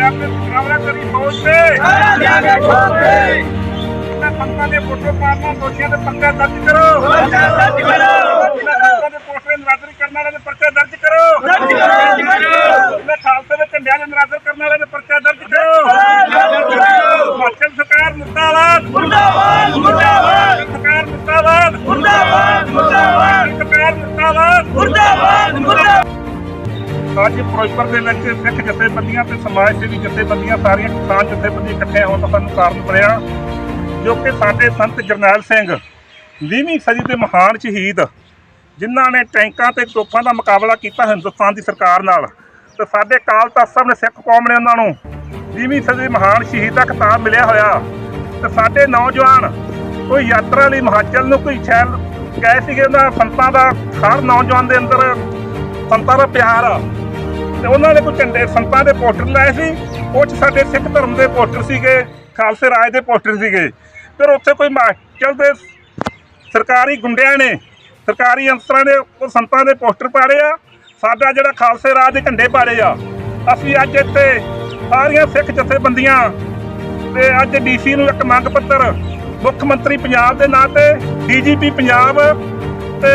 ਪੰਜਾਬ ਦੇ ਮੁਕਾਬਲਾ ਕਰੀ ਫੌਜ ਤੇ ਜਾਗੇ ਠੋਕੇ ਇਹਨਾਂ ਸੰਤਾਂ ਦੇ ਫੋਟੋ ਪਾੜਨਾ ਦੋਸ਼ੀਆਂ ਤੇ ਪਰਚਾ ਦਰਜ ਕਰੋ ਪਰਚਾ ਦਰਜ ਕਰੋ। ਇਹਨਾਂ ਸੰਤਾਂ ਦੇ ਪੋਸਟਰ ਨਰਾਦਰ ਕਰਨ ਵਾਲਿਆਂ ਦੇ ਪਰਚਾ ਦਰਜ ਕਰੋ, ਦਰਜ ਕਰੋ। ਅੱਜ ਫਿਰੋਜ਼ਪੁਰ ਦੇ ਵਿੱਚ ਸਿੱਖ ਜਥੇਬੰਦੀਆਂ ਤੇ ਸਮਾਜ ਸੇਵੀ ਜਥੇਬੰਦੀਆਂ ਸਾਰੀਆਂ ਕਿਸਾਨ ਜਥੇਬੰਦੀਆਂ ਇਕੱਠੇ ਹੋਣ ਦਾ ਸਾਨੂੰ ਕਾਰਨ ਬਣਿਆ ਜੋ ਕਿ ਸਾਡੇ ਸੰਤ ਜਰਨੈਲ ਸਿੰਘ 20ਵੀਂ ਸਦੀ ਦੇ ਮਹਾਨ ਸ਼ਹੀਦ, ਜਿਨ੍ਹਾਂ ਨੇ ਟੈਂਕਾਂ ਤੇ ਤੋਪਾਂ ਦਾ ਮੁਕਾਬਲਾ ਕੀਤਾ ਹਿੰਦੁਸਤਾਨ ਦੀ ਸਰਕਾਰ ਨਾਲ। ਤੇ ਸਾਡੇ ਕਾਲ ਤਖਤ ਸਾਹਿਬ ਨੇ ਸਿੱਖ ਕੌਮ ਨੇ ਉਹਨਾਂ ਨੂੰ 20ਵੀਂ ਸਦੀ ਦੇ ਮਹਾਨ ਸ਼ਹੀਦ ਦਾ ਖਿਤਾਬ ਮਿਲਿਆ ਹੋਇਆ। ਤੇ ਸਾਡੇ ਨੌਜਵਾਨ ਕੋਈ ਯਾਤਰਾ ਲਈ ਹਿਮਾਚਲ ਨੂੰ ਕੋਈ ਸ਼ਹਿਰ ਗਏ ਸੀਗੇ ਉਹਨਾਂ ਸੰਤਾਂ ਦਾ, ਹਰ ਨੌਜਵਾਨ ਦੇ ਅੰਦਰ ਸੰਤਾਂ ਦਾ ਪਿਆਰ ਆ। ਤੇ ਉਹਨਾਂ ਨੇ ਕੋਈ ਝੰਡੇ ਸੰਤਾਂ ਦੇ ਪੋਸਟਰ ਲਾਏ ਸੀ। ਉਹ 'ਚ ਸਾਡੇ ਸਿੱਖ ਧਰਮ ਦੇ ਪੋਸਟਰ ਸੀਗੇ, ਖਾਲਸੇ ਰਾਜ ਦੇ ਪੋਸਟਰ ਸੀਗੇ। ਫਿਰ ਉੱਥੇ ਕੋਈ ਹਿਮਾਚਲ ਦੇ ਸਰਕਾਰੀ ਗੁੰਡਿਆਂ ਨੇ, ਸਰਕਾਰੀ ਅਫਸਰਾਂ ਨੇ ਉਹ ਸੰਤਾਂ ਦੇ ਪੋਸਟਰ ਪਾੜੇ ਆ। ਸਾਡਾ ਜਿਹੜਾ ਖਾਲਸੇ ਰਾਜ ਦੇ ਝੰਡੇ ਪਾੜੇ ਆ, ਅਸੀਂ ਅੱਜ ਇੱਥੇ ਸਾਰੀਆਂ ਸਿੱਖ ਜਥੇਬੰਦੀਆਂ ਤੇ ਅੱਜ ਡੀਸੀ ਨੂੰ ਇੱਕ ਮੰਗ ਪੱਤਰ, ਮੁੱਖ ਮੰਤਰੀ ਪੰਜਾਬ ਦੇ ਨਾਂ ਤੇ, ਡੀਜੀਪੀ ਪੰਜਾਬ ਤੇ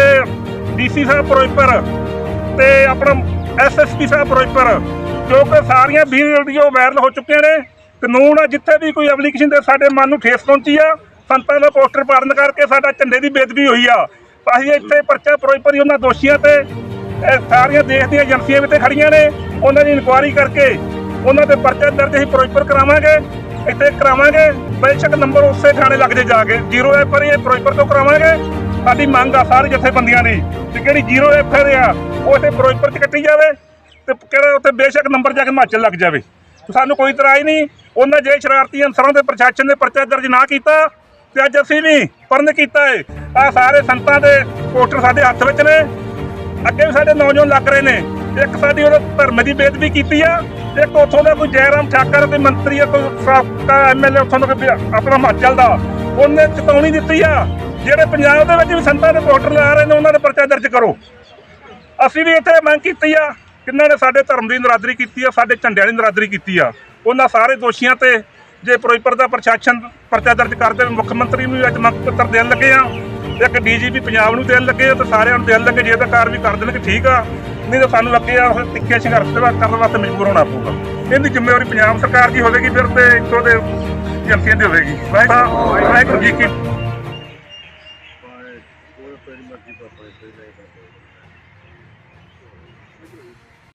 ਡੀਸੀ ਸਾਹਿਬ ਫਿਰੋਜ਼ਪੁਰ ਤੇ ਆਪਣਾ ਐਸਐਸਪੀ ਸਾਹਿਬ ਫਿਰੋਜ਼ਪੁਰ, ਜੋ ਕਿ ਸਾਰੀਆਂ ਵੀਡੀਓ ਵਾਇਰਲ ਹੋ ਚੁੱਕੀਆਂ ਨੇ। ਕਾਨੂੰਨ ਆ, ਜਿੱਥੇ ਵੀ ਕੋਈ ਐਪਲੀਕੇਸ਼ਨ ਦੇ ਸਾਡੇ ਮਨ ਨੂੰ ਠੇਸ ਪਹੁੰਚੀ ਆ, ਸੰਤਾਂ ਦਾ ਪੋਸਟਰ ਪਾੜਨ ਕਰਕੇ ਸਾਡਾ ਝੰਡੇ ਦੀ ਬੇਦਬੀ ਹੋਈ ਆ। ਅਸੀਂ ਇੱਥੇ ਪਰਚਾ ਫਿਰੋਜ਼ਪੁਰ ਦੀ ਉਹਨਾਂ ਦੋਸ਼ੀਆਂ ਤੇ, ਇਹ ਸਾਰੀਆਂ ਦੇਸ਼ ਦੀਆਂ ਏਜੰਸੀਆਂ ਵੀ ਤੇ ਖੜੀਆਂ ਨੇ। ਉਹਨਾਂ ਦੀ ਇਨਕੁਆਇਰੀ ਕਰਕੇ ਉਹਨਾਂ ਤੇ ਪਰਚਾ ਦਰਜ ਅਸੀਂ ਫਿਰੋਜ਼ਪੁਰ ਕਰਾਵਾਂਗੇ। ਇੱਥੇ ਕਰਾਵਾਂਗੇ। ਬੇਸ਼ੱਕ ਨੰਬਰ ਉਸੇ ਥਾਣੇ ਲੱਗ ਜੇ ਜਾ ਕੇ ਜ਼ੀਰੋ ਐਫ ਪਰ ਇਹ ਫਿਰੋਜ਼ਪੁਰ ਤੋਂ ਕਰਾਵਾਂਗੇ। ਸਾਡੀ ਮੰਗ ਆ ਸਾਰੇ ਜਥੇਬੰਦੀਆਂ ਦੀ ਤੇ ਕਿਹੜੀ ਜ਼ੀਰੋ ਐਫ ਆਰ ਆ, ਉਹ ਇੱਥੇ ਫਿਰੋਜ਼ਪੁਰ ਚ ਕੱਟੀ ਜਾਵੇ ਤੇ ਕਿਹੜਾ ਉੱਥੇ ਬੇਸ਼ੱਕ ਨੰਬਰ ਜਾ ਕੇ ਹਿਮਾਚਲ ਲੱਗ ਜਾਵੇ। ਤੇ ਸਾਨੂੰ ਕੋਈ ਤਰਾਈ ਨਹੀਂ, ਉਹਨਾਂ ਜੇ ਸ਼ਰਾਰਤੀ ਅਨਸਰਾਂ ਦੇ ਪ੍ਰਸ਼ਾਸਨ ਨੇ ਪਰਚਾ ਦਰਜ ਨਾ ਕੀਤਾ ਤੇ ਅੱਜ ਅਸੀਂ ਵੀ ਪਰਨ ਕੀਤਾ ਹੈ ਆ ਸਾਰੇ ਸੰਤਾਂ ਦੇ ਪੋਸਟਰ ਸਾਡੇ ਹੱਥ ਵਿੱਚ ਨੇ। ਅੱਗੇ ਵੀ ਸਾਡੇ ਨੌਜਵਾਨ ਲੱਗ ਰਹੇ ਨੇ। ਇੱਕ ਸਾਡੀ ਉਹ ਧਰਮ ਦੀ ਬੇਦਬੀ ਕੀਤੀ ਆ। ਇੱਕ ਉੱਥੋਂ ਦਾ ਕੋਈ ਜੈਰਾਮ ਠਾਕਰ ਕੋਈ ਮੰਤਰੀ ਆ, ਕੋਈ ਸਾਬਕਾ ਐਮਐਲਏ ਉੱਥੋਂ ਦਾ ਕੋਈ ਆਪਣਾ ਹਿਮਾਚਲ ਦਾ, ਉਹਨੇ ਚੇਤਾਵਨੀ ਦਿੱਤੀ ਆ ਜਿਹੜੇ ਪੰਜਾਬ ਦੇ ਵਿੱਚ ਵੀ ਸੰਤਾਂ ਦੇ ਪੋਸਟਰ ਲਾ ਰਹੇ ਨੇ, ਉਹਨਾਂ ਦੇ ਪਰਚਾ ਦਰਜ ਕਰੋ। ਅਸੀਂ ਵੀ ਇੱਥੇ ਮੰਗ ਕੀਤੀ ਆ ਕਿੰਨਾਂ ਨੇ ਸਾਡੇ ਧਰਮ ਦੀ ਨਰਾਦਰੀ ਕੀਤੀ ਆ, ਸਾਡੇ ਝੰਡਿਆਂ ਦੀ ਨਰਾਦਰੀ ਕੀਤੀ ਆ। ਉਹਨਾਂ ਸਾਰੇ ਦੋਸ਼ੀਆਂ ਤੇ ਜੇ ਫਿਰੋਜ਼ਪੁਰ ਦਾ ਪ੍ਰਸ਼ਾਸਨ ਪਰਚਾ ਦਰਜ ਕਰਦੇ ਮੁੱਖ ਮੰਤਰੀ ਨੂੰ ਵੀ ਅੱਜ ਮੰਗ ਪੱਤਰ ਦੇਣ ਲੱਗੇ ਆ, ਇੱਕ ਡੀਜੀਪੀ ਪੰਜਾਬ ਨੂੰ ਦੇਣ ਲੱਗੇ ਆ, ਤੇ ਸਾਰਿਆਂ ਨੂੰ ਦੇਣ ਲੱਗੇ, ਜੇ ਤਾਂ ਵੀ ਕਰ ਦੇਣਗੇ, ਠੀਕ ਆ। ਨਹੀਂ ਤਾਂ ਸਾਨੂੰ ਲੱਗੇ ਆ ਉਹ ਤਿੱਖੇ ਸੰਘਰਸ਼ ਦੇ ਬਾਅਦ ਕਰਨ ਵਾਸਤੇ ਮਜਬੂਰ ਹੋਣਾ ਪਊਗਾ। ਇਹਦੀ ਜ਼ਿੰਮੇਵਾਰੀ ਪੰਜਾਬ ਸਰਕਾਰ ਦੀ ਹੋਵੇਗੀ, ਫਿਰ ਤੇ ਇੱਥੋਂ ਦੇ ਏਜੰਸੀਆਂ ਦੀ ਹੋਵੇਗੀ। ਵਾਹਿਗੁਰੂ ਵਾਹਿਗੁਰੂ ਜੀ ਕੀ ਉਹ ਆਪਣੀ ਮਰਜ਼ੀ ਪਰ ਕੋਈ ਨਹੀਂ। ਕਰਦਾ